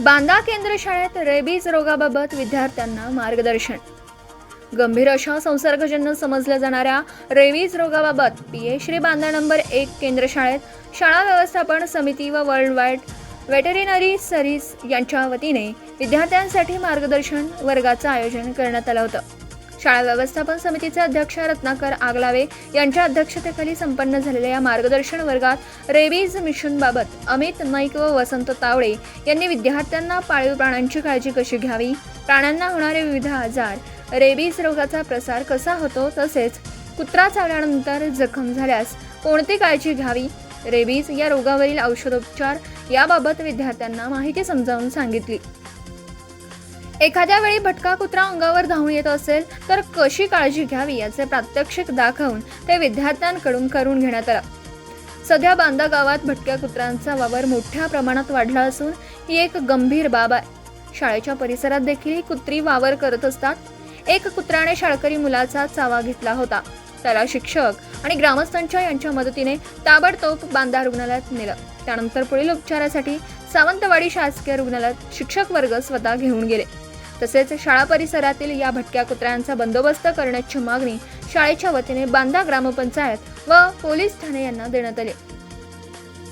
बांदा केंद्र शाळेत रेबीज रोगाबाबत विद्यार्थ्यांना मार्गदर्शन. गंभीर अशा संसर्गजन्य समजल्या जाणाऱ्या rabies रोगाबाबत P A Shri Banda number एक केंद्र शाळेत शाळा व्यवस्थापन समिती व वर्ल्ड वाईड वेटरिनरी सर्व्हिस यांच्या वतीने विद्यार्थ्यांसाठी मार्गदर्शन वर्गाचं आयोजन करण्यात आलं होतं. शाळा व्यवस्थापन समितीचे अध्यक्ष रत्नाकर आगलावे यांच्या अध्यक्षतेखाली संपन्न झालेल्या या मार्गदर्शन वर्गात रेबीज मिशनबाबत अमित नाईक व वसंत तावडे यांनी विद्यार्थ्यांना पाळीव प्राण्यांची काळजी कशी घ्यावी? प्राण्यांना होणारे विविध आजार रेबीज रोगाचा प्रसार कसा होतो तसेच कुत्रा चावल्यानंतर जखम झाल्यास कोणती काळजी घ्यावी? रेबीज या रोगावरील औषधोपचार याबाबत विद्यार्थ्यांना माहिती समजावून सांगितली. एखाद्या वेळी भटका कुत्रा अंगावर धावून येत असेल तर कशी काळजी घ्यावी याचे प्रात्यक्षिक दाखवून ते विद्यार्थ्यांकडून करून घेण्यात आलं. सध्या बांदा गावात भटक्या कुत्र्यांचा वावर मोठ्या प्रमाणात वाढला असून ही एक गंभीर बाब आहे. शाळेच्या परिसरात देखील ही कुत्री वावर करत असतात. एक कुत्र्याने शाळकरी मुलाचा चावा घेतला होता. त्याला शिक्षक आणि ग्रामस्थांच्या यांच्या मदतीने ताबडतोब बांदा रुग्णालयात नेलं. त्यानंतर पुढील उपचारासाठी सावंतवाडी शासकीय रुग्णालयात शिक्षक वर्ग स्वतः घेऊन गेले. तसेच शाळा परिसरातील या भटक्या कुत्र्यांचा बंदोबस्त करण्याची मागणी शाळेच्या वतीने बांदा ग्रामपंचायत व पोलीस ठाणे यांना देण्यात आली.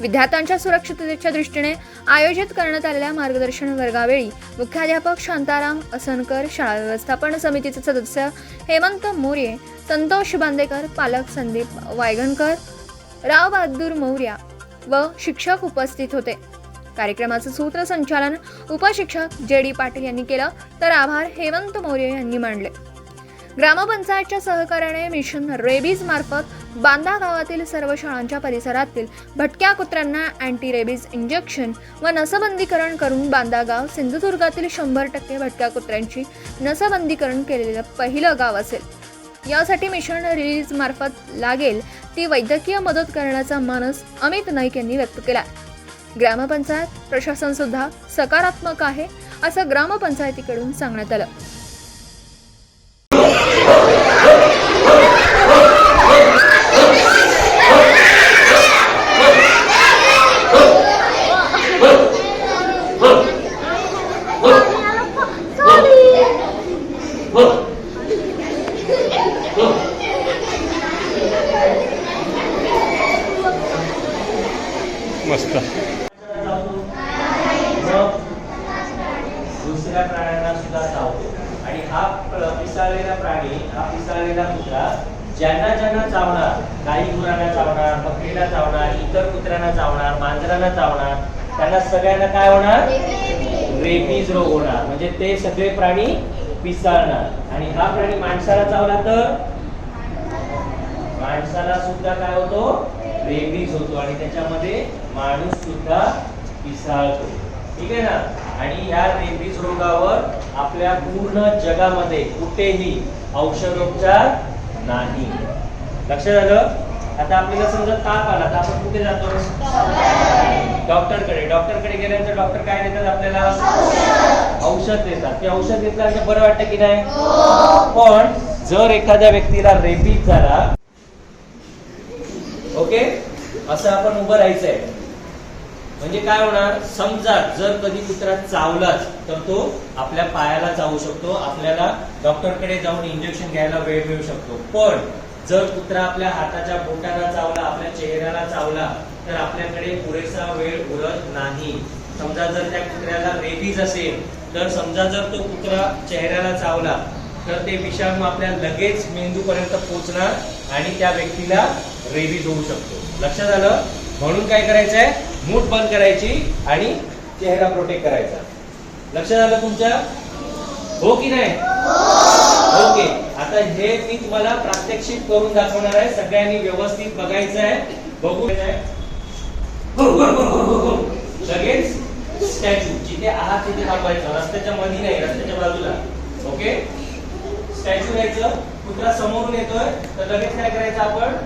विद्यार्थ्यांच्या सुरक्षिततेच्या दृष्टीने आयोजित करण्यात आलेल्या मार्गदर्शन वर्गावेळी मुख्याध्यापक शांताराम असनकर शाळा व्यवस्थापन समितीचे सदस्य हेमंत मोरे संतोष बांदेकर पालक संदीप वायगणकर राव बहादूर मौर्या व शिक्षक उपस्थित होते. कार्यक्रमाचं सूत्रसंचालन उपशिक्षक जे डी पाटील यांनी केलं तर आभार हेमंत मौर्य यांनी मांडले ग्रामपंचायतच्या सहकार्याने मिशन रेबीज मार्फत बांदा गावातील सर्व शाळांच्या परिसरातील भटक्या कुत्र्यांना अँटी रेबीज इंजेक्शन व नसबंदीकरण करून बांदा गाव सिंधुदुर्गातील शंभर टक्के भटक्या कुत्र्यांची नसबंदीकरण केलेलं पहिलं गाव असेल. यासाठी मिशन रिलीज मार्फत लागेल ती वैद्यकीय मदत करण्याचा मानस अमित नाईक यांनी व्यक्त केला. ग्रामपंचायत प्रशासन सुद्धा सकारात्मक आहे असं ग्रामपंचायतीकडून सांगण्यात आलं. मग दुसऱ्या प्राण्यांना सुद्धा चावतो. आणि हा पिसाळलेला प्राणी हा पिसाळलेला कुत्रा ज्यांना ज्यांना चावणार गाई गुरांना चावणार बकरीला चावणार इतर कुत्र्यांना चावणार मांजरांना चावणार त्यांना सगळ्यांना काय होणार? रेबीज रोग होणार. म्हणजे ते सगळे प्राणी पिसाळणार. आणि हा प्राणी माणसाला चावला तर? माणसाला सुद्धा काय होतो? रेबीज होतो. आणि त्याच्यामध्ये माणूस सुद्धा पिसाळतो. ठीक आहे ना? आणि या रेबीज रोगावर आपल्या पूर्ण जगामध्ये कुठेही औषधोपचार नाही. लक्षात आलं आता आपल्याला समजा ताप आला तर आपण कुठे जातो? डॉक्टरकडे. डॉक्टरकडे गेल्यानंतर डॉक्टर काय देतात आपल्याला? औषध देतात. ते औषध घेतल्यानंतर बरं वाटतं की नाही? पण जर एखाद्या व्यक्तीला रेबीज झाला ओके? असं आपण उभं राहायचंय. म्हणजे काय होणार? समजा जर कधी कुत्रा चावलाच तर तो आपल्या पायाला चावू शकतो आपल्याला डॉक्टरकडे जाऊन इंजेक्शन घ्यायला वेळ मिळू शकतो. पण जर कुत्रा आपल्या हाताच्या बोटाला चावला आपल्या चेहऱ्याला चावला तर आपल्याकडे पुरेसा वेळ उरत नाही. समजा जर त्या कुत्र्याला रेबीज असेल तर समजा जर तो कुत्रा चेहऱ्याला चावला तर ते विषाणू आपल्या लगेच मेंदूपर्यंत पोहोचणार आणि त्या व्यक्तीला रेबीज होऊ शकतो. लक्षात आलं? म्हणून काय करायचंय? मूठ बंद करायची आणि चेहरा प्रोटेक्ट करायचा. लक्षात आलं तुमच्या? हो की नाही? ओके. आता हे मी तुम्हाला प्रात्यक्षिक करून दाखवणार आहे. सगळ्यांनी व्यवस्थित बघायचं आहे. बघू लगेच स्टॅच्यू. जिथे आहात तिथे थांबायचं. रस्त्याच्या मधी नाही रस्त्याच्या बाजूला. ओके? स्टॅच्यू यायचं. कुत्रा समोरून येतोय. तर लगेच काय करायचं आपण?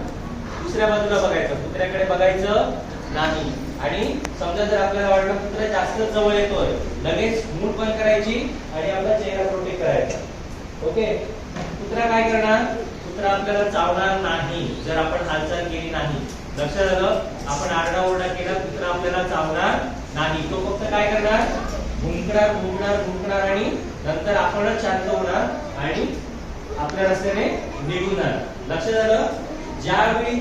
दुसऱ्या बाजूला बघायचं. कुत्र्याकडे बघायचं नाही. आणि समजा जर आपल्याला वाटलं कुत्रा जास्त जवळ येतोय लगेच मूठ बंद करायची आणि आपला चेहरा प्रोटेक्ट करायचा. ओके? कुत्रा काय करणार? कुत्रा आपल्याला चावणार नाही जर आपण हालचाल केली नाही. लक्षात आलं? आपण आरडाओरडा केला कुत्रा आपल्याला चावणार नाही. तो फक्त काय करणार? भुंकणार भुंकणार भुंकणार आणि नंतर आपणच शांत होणार आणि आपल्या रस्त्याने निघून जाणार. लक्ष झालं ज्यावेळी